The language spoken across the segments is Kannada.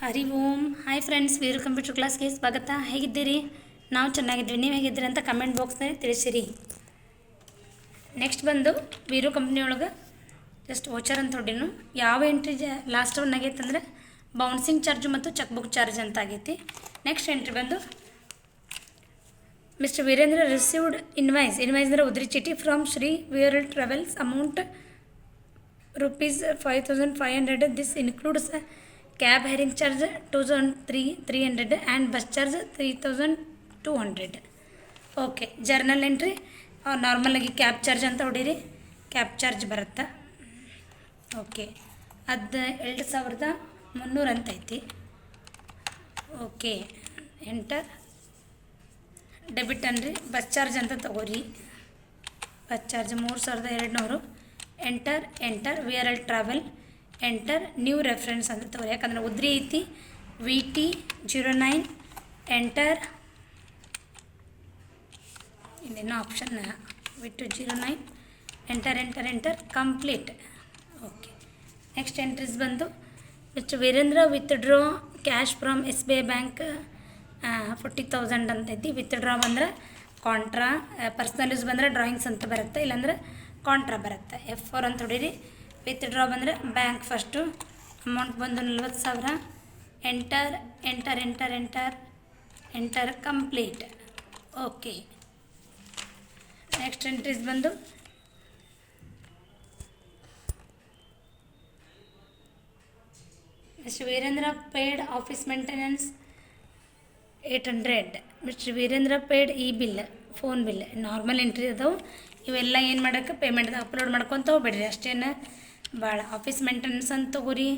Hari Om. Hi friends Veeru computer ಕ್ಲಾಸ್ಗೆ ಸ್ವಾಗತ. ಹೇಗಿದ್ದೀರಿ? ನಾವು ಚೆನ್ನಾಗಿದ್ದೀವಿ. ನೀವು ಹೇಗಿದ್ದೀರಿ ಅಂತ ಕಮೆಂಟ್ ಬಾಕ್ಸ್ನಲ್ಲಿ ತಿಳಿಸಿರಿ. ನೆಕ್ಸ್ಟ್ ಬಂದು ವೀರು ಕಂಪ್ನಿ ಒಳಗೆ ಜಸ್ಟ್ ವೋಚರ್ ಅಂತ ಹೊಡಿನು. ಯಾವ ಎಂಟ್ರಿ ಜ ಲಾಸ್ಟ್ ಒನ್ ಆಗೈತೆ ಅಂದರೆ ಬೌನ್ಸಿಂಗ್ ಚಾರ್ಜು ಮತ್ತು ಚೆಕ್ ಬುಕ್ ಚಾರ್ಜ್ ಅಂತ ಆಗೈತಿ. ನೆಕ್ಸ್ಟ್ ಎಂಟ್ರಿ ಬಂದು mister Virendra received invoice invoice ಅಂದರೆ ಉದ್ರಿ ಚೀಟಿ from Shri Viral travels amount rupees 5500 this includes a cab hiring charge 2300 and bus charge 3200 okay journal entry ನಾರ್ಮಲಾಗಿ ಕ್ಯಾಬ್ ಚಾರ್ಜ್ ಅಂತ ಹೊಡೀರಿ. ಕ್ಯಾಬ್ ಚಾರ್ಜ್ ಬರುತ್ತೆ? ಓಕೆ ಅದು ಎರಡು ಸಾವಿರದ ಮುನ್ನೂರು ಅಂತ ಐತಿ. Okay enter. ಡೆಬಿಟ್ ಅನ್ರಿ ಬಸ್ ಚಾರ್ಜ್ ಅಂತ ತಗೋರಿ. ಬಸ್ ಚಾರ್ಜ್ ಮೂರು ಸಾವಿರದ ಎರಡು ನೂರು enter enter V R L travel enter new reference ಅಂತ ತಗೋರಿ ಯಾಕಂದ್ರೆ ಉದ್ರಿ ಐತಿ V T zero nine enter ಇನ್ನೇನೋ option V two zero nine enter enter enter complete okay next entries ಬಂದು mister Virendra withdraw cash from S B I bank forty thousand ಅಂತೈತಿ ವಿತ್ಡ್ರಾ ಬಂದ್ರೆ ಕಾಂಟ್ರಾ ಪರ್ಸ್ನಲ್ ಯೂಸ್ ಬಂದರೆ ಡ್ರಾಯಿಂಗ್ಸ್ ಅಂತ ಬರುತ್ತೆ. ಇಲ್ಲಾಂದ್ರೆ ಕಾಂಟ್ರಾ ಬರುತ್ತೆ. ಎಫ್ ಫೋರ್ ಅಂತ ಹೊಡೀರಿ. ವಿತ್ಡ್ರಾ ಬಂದರೆ ಬ್ಯಾಂಕ್ ಫಸ್ಟು ಅಮೌಂಟ್ ಬಂದು ನಲ್ವತ್ತು ಸಾವಿರ. Enter enter enter enter enter complete okay next entries ಬಂದು mister Virendra paid office maintenance eight hundred mister Virendra paid ಈ bill phone bill normal entry ಅದಾವೆ. ಇವೆಲ್ಲ ಏನು ಮಾಡೋಕ್ಕೆ? ಪೇಮೆಂಟ್ ಅಪ್ಲೋಡ್ ಮಾಡ್ಕೊತ ಹೋಗ್ಬೇಡ್ರಿ. ಅಷ್ಟೇನು ಭಾಳ ಆಫೀಸ್ ಮೇಂಟೆನೆನ್ಸ್ ಅಂತ ತಗೋರಿ.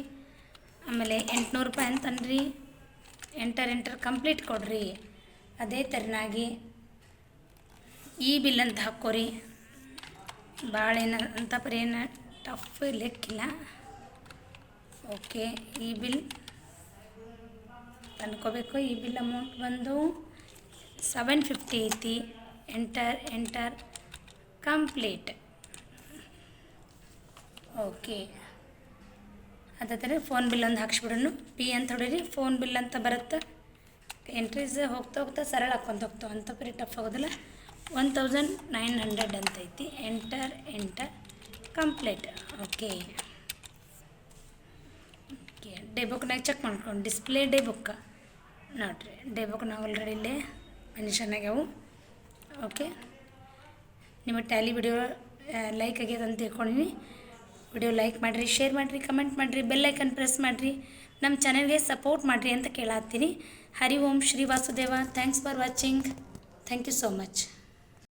ಆಮೇಲೆ ಎಂಟುನೂರು ರೂಪಾಯಿ ಅಂತನ್ರಿ. ಎಂಟರ್ ಎಂಟರ್ ಕಂಪ್ಲೀಟ್ ಕೊಡ್ರಿ. ಅದೇ ಥರನಾಗಿ ಈ ಬಿಲ್ ಅಂತ ಹಾಕೋರಿ ಭಾಳ ಏನು ಅಂತ ಪರಿ ಏನು ಟಫ್ ಲೆಕ್ಕಿಲ್ಲ ಓಕೆ ಈ ಬಿಲ್ ತಂದ್ಕೋಬೇಕು. ಈ ಬಿಲ್ ಅಮೌಂಟ್ ಬಂದು ಸೆವೆನ್ ಫಿಫ್ಟಿ ಐತಿ. Enter enter complete okay. ಅದಾದರೆ phone bill ಒಂದು ಹಾಕ್ಸ್ಬಿಡೋಣ ಪಿ ಅಂತ ಹೊಡೀರಿ ಫೋನ್ ಬಿಲ್ ಅಂತ ಬರುತ್ತೆ? ಎಂಟ್ರೀಸ್ ಹೋಗ್ತಾ ಹೋಗ್ತಾ ಸರಳ ಹಾಕ್ಕೊಂತ ಹೋಗ್ತಾವೆ ಅಂತ ಪರಿ ಟಫ್ ಆಗೋದಿಲ್ಲ. ಒನ್ ತೌಸಂಡ್ ನೈನ್ ಹಂಡ್ರೆಡ್ ಅಂತ ಐತಿ. Enter enter complete okay okay day ಬುಕ್ನಾಗ check ಮಾಡ್ಕೊಂಡು ಡಿಸ್ಪ್ಲೇ ಡೇ ಬುಕ್ ನೋಡ್ರಿ ಡೇ ನಾವು ಆಲ್ರೆಡಿ ಇಲ್ಲೇ ಮೆನ್ಷನ್ ಆಗ್ಯಾವು. ಓಕೆ ನಿಮ್ಮ ಟ್ಯಾಲಿ ವಿಡಿಯೋ ಲೈಕ್ ಆಗ್ಯದ ಅಂತ ತಿಳ್ಕೊಂಡಿನಿ. ವಿಡಿಯೋ ಲೈಕ್ ಮಾಡಿರಿ, ಶೇರ್ ಮಾಡಿರಿ, ಕಮೆಂಟ್ ಮಾಡಿರಿ, ಬೆಲ್ ಐಕನ್ ಪ್ರೆಸ್ ಮಾಡಿರಿ. ನಮ್ಮ ಚಾನೆಲ್ಗೆ ಸಪೋರ್ಟ್ ಮಾಡಿರಿ ಅಂತ ಕೇಳಾತ್ತೀನಿ. Hari Om Shri Vasudeva. Thanks for watching. Thank you so much.